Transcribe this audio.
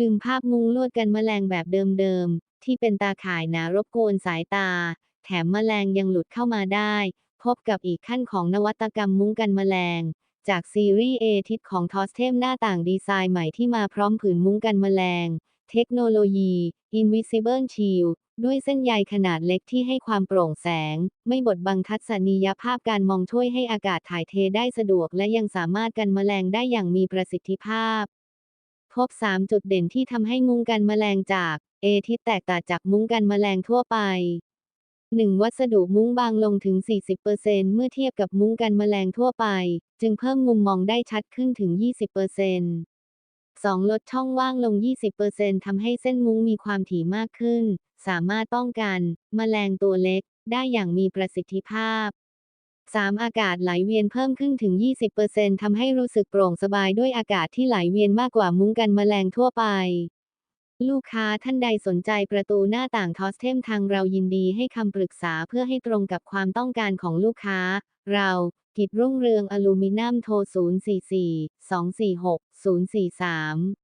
ลืมภาพมุ้งลวดกันแมลงแบบเดิมๆ ที่เป็นตาข่ายหนารบกวนสายตา แถมแมลงยังหลุดเข้ามาได้ พบกับอีกขั้นของนวัตกรรมมุ้งกันแมลง จากซีรีส์ A ทิศของทอสเทมหน้าต่างดีไซน์ใหม่ที่มาพร้อมผืนมุ้งกันแมลง เทคโนโลยี Invisible Shield ด้วยเส้นใยขนาดเล็กที่ให้ความโปร่งแสง ไม่บดบังทัศนียภาพการมองช่วยให้อากาศถ่ายเทได้สะดวกและยังสามารถกันแมลงได้อย่างมีประสิทธิภาพ พบ 3 จุดเด่นที่ทำให้มุ้งกันแมลงจากเอทิศแตกต่างจากมุ้งกันแมลงทั่วไป 1. วัสดุมุ้งบางลงถึง 40%เมื่อเทียบกับมุ้งกันแมลงทั่วไป จึงเพิ่มมุมมองได้ชัดขึ้นถึง 20% 2. ลดช่องว่างลง 20%ทำให้เส้นมุ้งมีความถี่มากขึ้น สามารถป้องกัน แมลงตัวเล็ก ได้อย่างมีประสิทธิภาพ 3. อากาศไหลเวียนเพิ่มขึ้นถึง 20%ทำให้รู้สึกโปร่งสบายด้วยอากาศที่ไหลเวียนมากกว่ามุ้งกันแมลงทั่วไป ลูกค้าท่านใดสนใจประตูหน้าต่างทอสเทมทางเรายินดีให้คำปรึกษาเพื่อให้ตรงกับความต้องการของลูกค้า เรากิจรุ่งเรืองอลูมิเนียมโทร 044 246 043